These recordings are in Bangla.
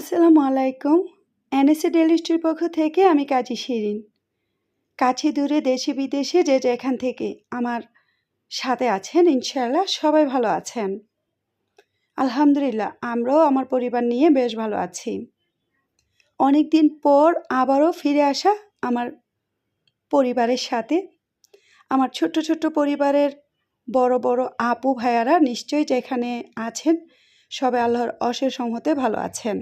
আসসালামু আলাইকুম। এনএসএ ডেলিস্ট্রির পক্ষ থেকে আমি কাজী শিরিন। কাছে দূরে দেশে বিদেশে যে যেখান থেকে আমার সাথে আছেন, ইনশাআল্লাহ সবাই ভালো আছেন। আলহামদুলিল্লাহ, আমরাও আমার পরিবার নিয়ে বেশ ভালো আছি। অনেক দিন পর আবারও ফিরে আসা আমার পরিবারের সাথে। আমার ছোট্ট ছোট্ট পরিবারের বড় বড় আপু ভাইয়ারা নিশ্চয়ই যেখানে আছেন, সবাই আল্লাহর অশেষ সম্মতে ভালো আছেন।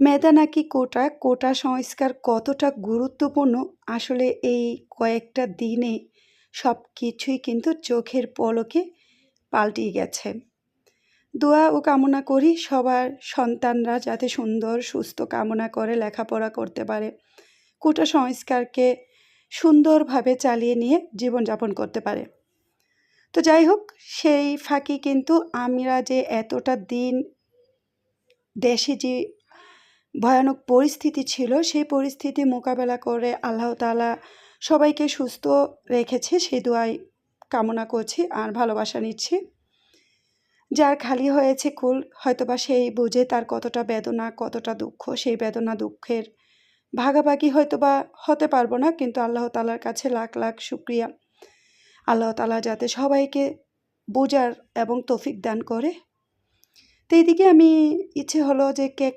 মেধা নাকি কোটা? কোটা সংস্কার কতটা গুরুত্বপূর্ণ? আসলে এই কয়েকটা দিনে সব কিছুই কিন্তু চোখের পলকে পাল্টিয়ে গেছে। দোয়া ও কামনা করি সবার সন্তানরা যাতে সুন্দর, সুস্থ কামনা করে, লেখাপড়া করতে পারে। কোটা সংস্কারকে সুন্দরভাবে চালিয়ে নিয়ে জীবনযাপন করতে পারে। তো যাই হোক, সেই ফাঁকি কিন্তু আমরা যে এতটা দিন দেশে যে ভয়ানক পরিস্থিতি ছিল। সেই পরিস্থিতি মোকাবেলা করে আল্লাহ তালা সবাইকে সুস্থ রেখেছে। সেই দোয়াই কামনা করছি আর ভালোবাসা নিচ্ছি। যার খালি হয়েছে কুল, হয়তোবা সেই বুঝে তার কতটা বেদনা, কতটা দুঃখ, সেই বেদনা দুঃখের ভাগাভাগি হয়তোবা হতে পারব না, কিন্তু আল্লাহ তালার কাছে লাখ লাখ শুক্রিয়া। আল্লাহ তালা যাতে সবাইকে বোঝার এবং তৌফিক দান করে। তো এইদিকে আমি ইচ্ছে হলো যে কেক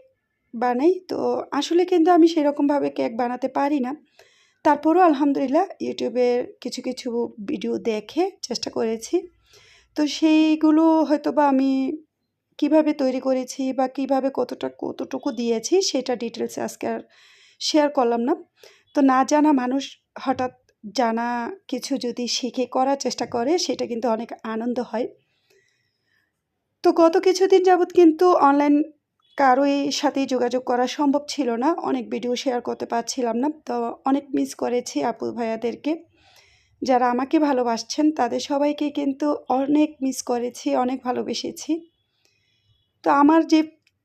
বানাই। তো আসলে কিন্তু আমি সেরকমভাবে কেক বানাতে পারি না। তারপরও আলহামদুলিল্লাহ ইউটিউবের কিছু কিছু ভিডিও দেখে চেষ্টা করেছি। তো সেইগুলো হয়তো বা আমি কীভাবে তৈরি করেছি বা কীভাবে কতটা, কতটুকু দিয়েছি সেটা ডিটেলসে আজকে আর শেয়ার করলাম না। তো না জানা মানুষ হঠাৎ জানা কিছু যদি শিখে করার চেষ্টা করে সেটা কিন্তু অনেক আনন্দ হয়। তো গত কিছুদিন যাবৎ কিন্তু অনলাইন কারোই সাথেই যোগাযোগ করা সম্ভব ছিল না। অনেক ভিডিও শেয়ার করতে পারছিলাম না। তো অনেক মিস করেছি আপু ভাইয়াদেরকে। যারা আমাকে ভালোবাসছেন, তাদের সবাইকে কিন্তু অনেক মিস করেছি, অনেক ভালোবেসেছি। তো আমার যে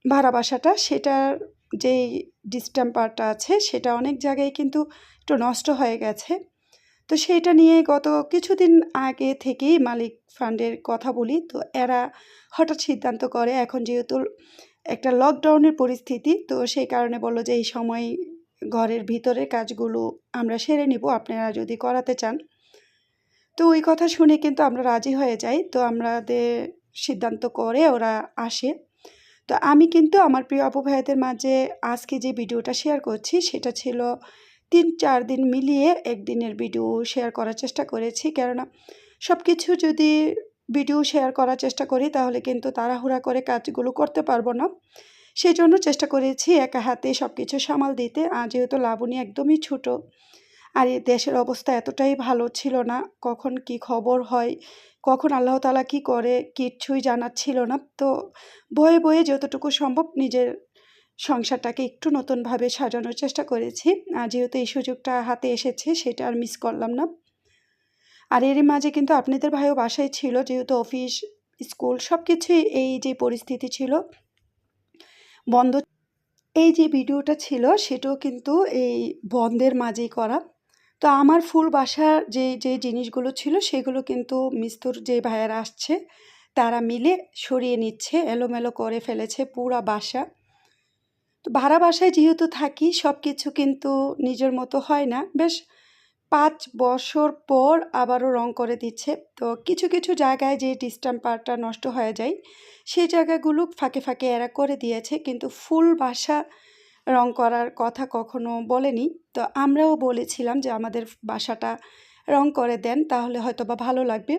ভাড়া বাসাটা সেটার যেই ডিস্টেম্পারটা আছে, সেটা অনেক জায়গায় কিন্তু একটু নষ্ট হয়ে গেছে। তো সেইটা নিয়ে গত কিছুদিন আগে থেকেই মালিক ফান্ডের কথা বলি। তো এরা হঠাৎ সিদ্ধান্ত করে, এখন যেহেতু একটা লকডাউনের পরিস্থিতি, তো সেই কারণে বলল যে, এই সময় ঘরের ভিতরে কাজগুলো আমরা সেরে নিব, আপনারা যদি করাতে চান। তো ওই কথা শুনে কিন্তু আমরা রাজি হয়ে যাই, তো আমাদের সিদ্ধান্ত করে ওরা আসে। তো আমি কিন্তু আমার প্রিয় আপু মাঝে আজকে যে ভিডিওটা শেয়ার করছি, সেটা ছিল তিন চার দিন মিলিয়ে একদিনের ভিডিও শেয়ার করার চেষ্টা করেছি। কেননা সব কিছু যদি ভিডিও শেয়ার করার চেষ্টা করি, তাহলে কিন্তু তাড়াহুড়া করে কাজগুলো করতে পারব না। সেই জন্য চেষ্টা করেছি একা হাতে সব কিছু সামাল দিতে, আর যেহেতু লাবণী একদমই ছোট, আর দেশের অবস্থা এতটাই ভালো ছিল না, কখন কি খবর হয়, কখন আল্লাহ তালা কী করে কিচ্ছুই জানার ছিল না। তো বয়ে বয়ে যতটুকু সম্ভব নিজের সংসারটাকে একটু নতুনভাবে সাজানোর চেষ্টা করেছি, আর যেহেতু এই সুযোগটা হাতে এসেছে, সেটা আর মিস করলাম না। আর এরই মাঝে কিন্তু আপনাদের ভাইও বাসায় ছিল, যেহেতু অফিস, স্কুল সব কিছুই এই যে পরিস্থিতি ছিল, বন্ধ এই যে ভিডিওটা ছিল, সেটাও কিন্তু এই বন্ধের মাঝেই করা। তো আমার ফুল বাসার যে যে জিনিসগুলো ছিল, সেগুলো কিন্তু মিস্তুর যে ভাইয়ারা আসছে, তারা মিলে সরিয়ে নিচ্ছে, এলোমেলো করে ফেলেছে পুরা বাসা। তো ভাড়া বাসায় যেহেতু থাকি সব কিছু কিন্তু নিজের মতো হয় না, বেশ পাঁচ বছর পর আবারও রং করে দিচ্ছে। তো কিছু কিছু জায়গায় যে ডিস্টাম্পারটা নষ্ট হয়ে যায়, সেই জায়গাগুলো ফাঁকে ফাঁকে এরা করে দিয়েছে। কিন্তু ফুল বাসা রং করার কথা কখনো বলেনি। তো আমরাও বলেছিলাম যে আমাদের বাসাটা রং করে দেন, তাহলে হয়তো বা ভালো লাগবে।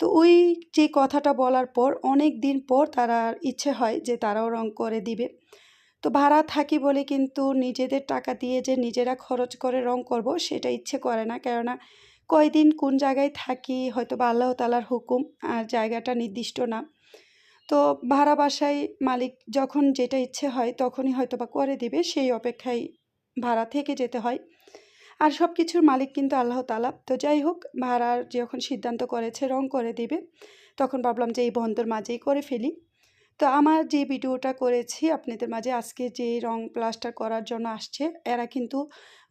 তো ওই যে কথাটা বলার পর অনেক দিন পর তারা ইচ্ছে হয় যে তারাও রং করে দিবে। তো ভাড়া থাকি বলে কিন্তু নিজেদের টাকা দিয়ে যে নিজেরা খরচ করে রং করব সেটা ইচ্ছে করে না। কেননা কয়দিন কোন জায়গায় থাকি হয়তো বা আল্লাহ তালার হুকুম, আর জায়গাটা নির্দিষ্ট না। তো ভাড়া বাসায় মালিক যখন যেটা ইচ্ছে হয় তখনই হয়তো বা করে দিবে, সেই অপেক্ষায় ভাড়া থেকে যেতে হয়। আর সব কিছুর মালিক কিন্তু আল্লাহ তালা তো যাই হোক, ভাড়ার যখন সিদ্ধান্ত করেছে রং করে দিবে, তখন ভাবলাম যে এই বন্ধর মাঝেই করে ফেলি। তো আমার যে ভিডিওটা করেছি, আপনাদের মাঝে আজকে যে রং প্লাস্টার করার জন্য আসছে, এরা কিন্তু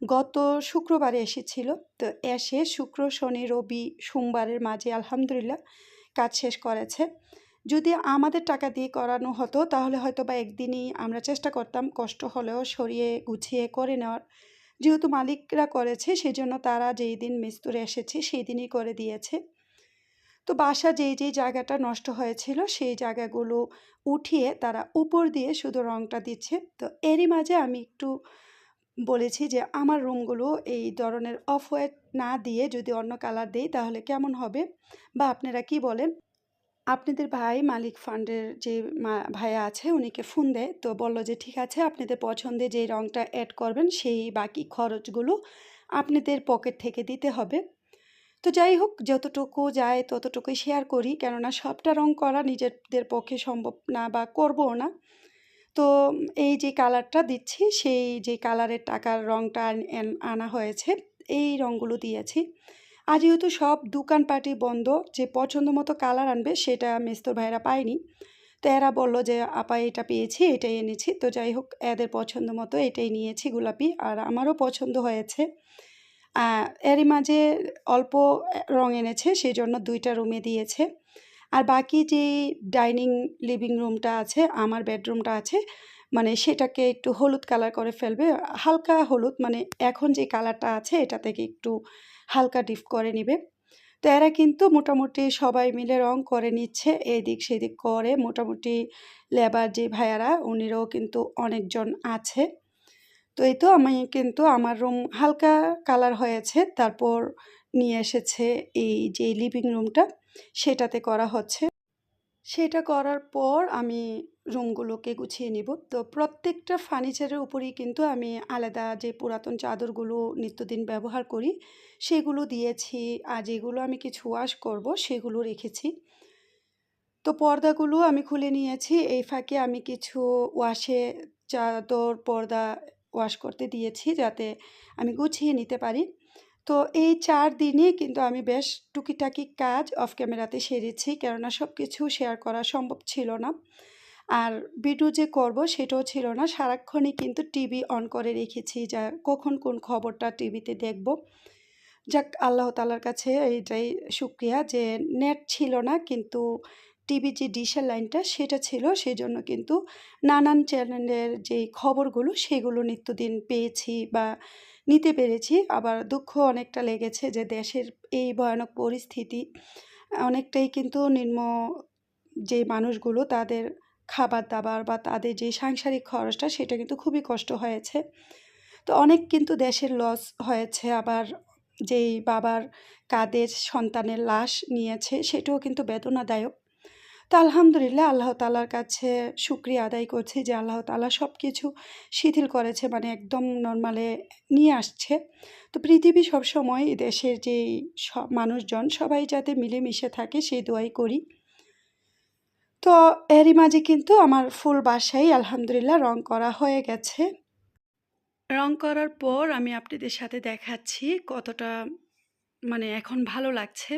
গত শুক্রবারে এসেছিল। তো এসে শুক্র, শনি, রবি, সোমবারের মাঝে আলহামদুলিল্লাহ কাজ শেষ করেছে। যদি আমাদের টাকা দিয়ে করানো হতো, তাহলে হয়তো বা একদিনই আমরা চেষ্টা করতাম কষ্ট হলেও সরিয়ে গুছিয়ে করে নেওয়ার। যেহেতু মালিকরা করেছে, সেজন্য তারা যেই দিন মিস্তুরে এসেছে, সেই দিনই করে দিয়েছে। তো বাসা যেই যেই জায়গাটা নষ্ট হয়েছিল সেই জায়গাগুলো উঠিয়ে তারা উপর দিয়ে শুধু রংটা দিচ্ছে। তো এরই মাঝে আমি একটু বলেছি যে আমার রুমগুলো এই ধরনের অফ হোয়াইট না দিয়ে যদি অন্য কালার দেই তাহলে কেমন হবে? বা আপনারা কি বলেন? আপনাদের ভাই মালিক ফান্ডের যে ভাইয়া আছে উনিকে ফোন দেয়। তো বলল যে ঠিক আছে, আপনাদের পছন্দে যে রংটা অ্যাড করবেন সেই বাকি খরচগুলো আপনাদের পকেট থেকে দিতে হবে। তো যাই হোক, যতটুকু যায় ততটুকুই শেয়ার করি। কেননা সবটা রং করা নিজেদের পক্ষে সম্ভব না বা করবও না। তো এই যে কালারটা দিচ্ছি, সেই যে কালারের টাকার রংটা আন- হয়েছে, এই রঙগুলো দিয়েছি। আর যেহেতু সব দোকানপাটি বন্ধ, যে পছন্দ মতো কালার আনবে সেটা মেস্তর ভাইরা পায়নি। তো এরা বলল যে, আপা, এটা পেয়েছি, এটাই এনেছি। তো যাই হোক, এদের পছন্দ মতো এটাই নিয়েছি গোলাপি, আর আমারও পছন্দ হয়েছে। এরই মাঝে অল্প রং এনেছে সেই জন্য দুইটা রুমে দিয়েছে। আর বাকি যে ডাইনিং লিভিং রুমটা আছে, আমার বেডরুমটা আছে মানে সেটাকে একটু হলুদ কালার করে ফেলবে। হালকা হলুদ মানে এখন যে কালারটা আছে, এটা থেকে একটু হালকা ডিপ করে নেবে। তো এরা কিন্তু মোটামুটি সবাই মিলে রং করে নিচ্ছে, এদিক সেদিক করে। মোটামুটি লেবার যে ভাইয়ারা, উনিরাও কিন্তু অনেকজন আছে। তো এই তো আমি কিন্তু আমার রুম হালকা কালার হয়েছে, তারপর নিয়ে এসেছে এই যে লিভিং রুমটা সেটাতে করা হচ্ছে। সেটা করার পর আমি রুমগুলোকে গুছিয়ে নিব। তো প্রত্যেকটা ফার্নিচারের উপরেই কিন্তু আমি আলাদা যে পুরাতন চাদরগুলো নিত্যদিন ব্যবহার করি, সেগুলো দিয়েছি আর যেগুলো আমি কিছু ওয়াশ করব, সেগুলো রেখেছি। তো পর্দাগুলো আমি খুলে নিয়েছি। এই ফাঁকে আমি কিছু ওয়াশে চাদর, পর্দা ওয়াশ করতে দিয়েছি যাতে আমি গুছিয়ে নিতে পারি। তো এই চার দিনে কিন্তু আমি বেশ টুকিটাকি কাজ অফ ক্যামেরাতে সেরেছি কেননা সব কিছু শেয়ার করা সম্ভব ছিল না। আর ভিডিও যে করব সেটাও ছিল না। সারাক্ষণই কিন্তু টিভি অন করে রেখেছি যা কখন কোন খবরটা টিভিতে দেখব। যাক, আল্লাহ তালার কাছে এইটাই শুক্রিয়া যে নেট ছিল না কিন্তু টিভি যে ডিশের লাইনটা সেটা ছিল সেই জন্য কিন্তু নানান চ্যানেলের যেই খবরগুলো সেগুলো নিত্যদিন পেয়েছি বা নিতে পেরেছি। আবার দুঃখ অনেকটা লেগেছে যে দেশের এই ভয়ানক পরিস্থিতি, অনেকটাই কিন্তু নিম্ন যে মানুষগুলো তাদের খাবার দাবার বা তাদের যে সাংসারিক খরচটা সেটা কিন্তু খুবই কষ্ট হয়েছে। তো অনেক কিন্তু দেশের লস হয়েছে, আবার যেই বাবার কাদের সন্তানের লাশ নিয়েছে সেটাও কিন্তু বেদনাদায়ক। তো আলহামদুলিল্লাহ আল্লাহ তালার কাছে শুক্রিয়া আদায় করছি যে আল্লাহ তালা সব কিছু শিথিল করেছে মানে একদম নর্মালে নিয়ে আসছে। তো পৃথিবী সবসময় দেশের যে মানুষজন সবাই যাতে মিলেমিশে থাকে সেই দোয়াই করি। তো এরই মাঝে কিন্তু আমার ফুল বাসায় আলহামদুলিল্লাহ রং করা হয়ে গেছে। রং করার পর আমি আপনাদের সাথে দেখাচ্ছি কতটা মানে এখন ভালো লাগছে।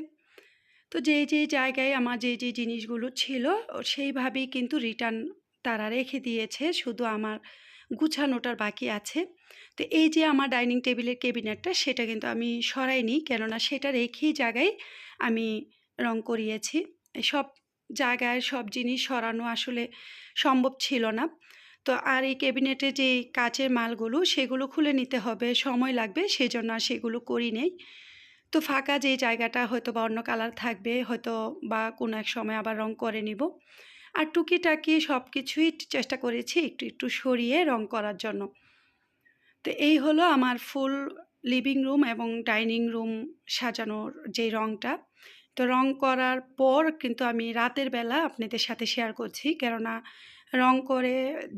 তো যেই যেই জায়গায় আমার যে যে জিনিসগুলো ছিল সেইভাবেই কিন্তু রিটার্ন তারা রেখে দিয়েছে, শুধু আমার গুছানোটার বাকি আছে। তো এই যে আমার ডাইনিং টেবিলের কেবিনেটটা সেটা কিন্তু আমি সরাইনি, কেননা সেটা রেখেই জায়গায় আমি রং করিয়েছি। সব জায়গায় সব জিনিস সরানো আসলে সম্ভব ছিল না। তো আর এই ক্যাবিনেটে যে কাচের মালগুলো, সেগুলো খুলে নিতে হবে, সময় লাগবে, সেজন্য আর সেগুলো করি নেই তো ফাঁকা যে জায়গাটা হয়তো বা অন্য কালার থাকবে, হয়তো বা কোনো এক সময় আবার রং করে নিব। আর টুকিটাকি সব কিছুই চেষ্টা করেছি একটু একটু সরিয়ে রং করার জন্য। তো এই হলো আমার ফুল লিভিং রুম এবং ডাইনিং রুম সাজানোর যে রংটা। তো রং করার পর কিন্তু আমি রাতের বেলা আপনাদের সাথে শেয়ার করছি। কেননা রং করে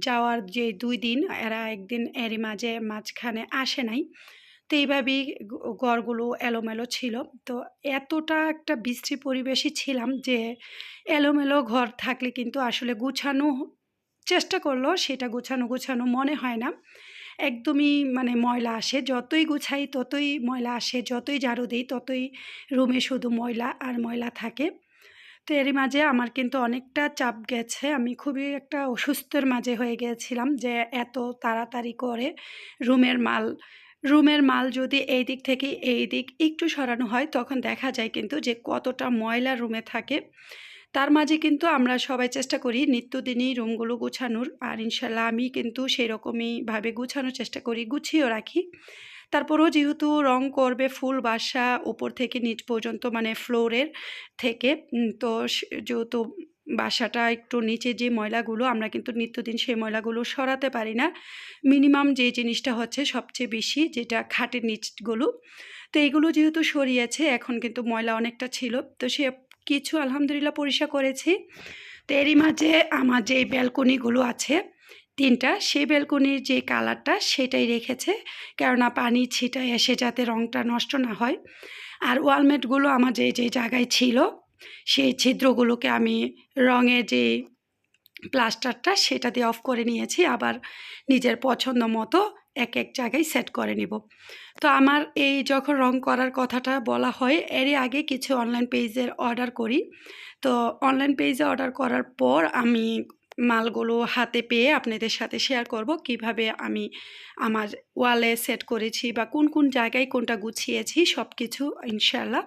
যাওয়ার যে দুই দিন, এরা একদিন এরই মাঝে মাঝখানে আসে নাই। তো এইভাবেই ঘরগুলো এলোমেলো ছিল। তো এতটা একটা বিশ্রী পরিবেশই ছিলাম যে এলোমেলো ঘর থাকলে কিন্তু আসলে গুছানো চেষ্টা করলেও সেটা গুছানো গুছানো মনে হয় না। একদমই মানে ময়লা আসে, যতই গুছাই ততই ময়লা আসে, যতই ঝাড়ু দিই ততই রুমে শুধু ময়লা আর ময়লা থাকে। তো এরই মাঝে আমার কিন্তু অনেকটা চাপ গেছে, আমি খুবই একটা অসুস্থর মাঝে হয়ে গিয়েছিলাম যে এত তাড়াতাড়ি করে রুমের মাল রুমের মাল যদি এই দিক থেকে এই দিক একটু সরানো হয়, তখন দেখা যায় কিন্তু যে কতটা ময়লা রুমে থাকে। তার মাঝে কিন্তু আমরা সবাই চেষ্টা করি নিত্যদিনই রুমগুলো গুছানোর। আর ইনশাল্লাহ আমি কিন্তু সেই রকমইভাবে গুছানোর চেষ্টা করি, গুছিয়েও রাখি। তারপরেও যেহেতু রং করবে ফুল বাসা উপর থেকে নিচ পর্যন্ত মানে ফ্লোরের থেকে তো যেহেতু বাসাটা একটু নিচে যে ময়লাগুলো, আমরা কিন্তু নিত্যদিন সেই ময়লাগুলো সরাতে পারি না। মিনিমাম যে জিনিসটা হচ্ছে সবচেয়ে বেশি যেটা খাটের নিচগুলো। তো এইগুলো যেহেতু সরিয়েছে, এখন কিন্তু ময়লা অনেকটা ছিল। তো সে কিছু আলহামদুলিল্লাহ পরিষ্কার করেছি। তো এরই মাঝে আমার যে ব্যালকনিগুলো আছে, তিনটা সেই ব্যালকনির যে কালারটা সেটাই রেখেছে। কেননা পানি ছিটায় এসে যাতে রঙটা নষ্ট না হয়। আর ওয়ালমেটগুলো আমার যে যে জায়গায় ছিল সেই ছিদ্রগুলোকে আমি রঙের যে প্লাস্টারটা সেটা দিয়ে অফ করে নিয়েছি, আবার নিজের পছন্দ মতো এক এক জায়গায় সেট করে নিব। তো আমার এই যখন রং করার কথাটা বলা হয়, এরই আগে কিছু অনলাইন পেজের অর্ডার করি। তো অনলাইন পেজে অর্ডার করার পর আমি মালগুলো হাতে পেয়ে আপনাদের সাথে শেয়ার করব, কীভাবে আমি আমার ওয়ালে সেট করেছি বা কোন কোন জায়গায় কোনটা গুছিয়েছি সব কিছু ইনশাল্লাহ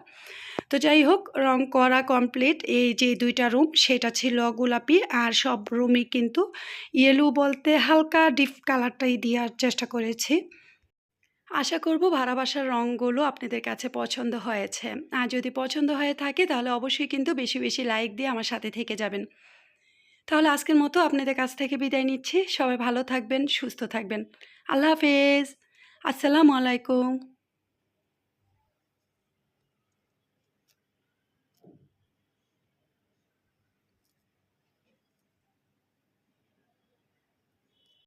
তো যাই হোক, রং করা কমপ্লিট এই যে দুইটা রুম সেটা ছিল গোলাপি আর সব রুমই কিন্তু ইয়েলো বলতে হালকা ডিপ কালারটাই দেওয়ার চেষ্টা করেছি। আশা করব ভাড়া বাসার রঙগুলো আপনাদের কাছে পছন্দ হয়েছে। আর যদি পছন্দ হয়ে থাকে, তাহলে অবশ্যই কিন্তু বেশি বেশি লাইক দিয়ে আমার সাথে থেকে যাবেন। তাহলে আজকের মতো আপনাদের কাছ থেকে বিদায় নিচ্ছি। সবাই ভালো থাকবেন, সুস্থ থাকবেন। আল্লাহ হাফেজ। আসসালামু আলাইকুম।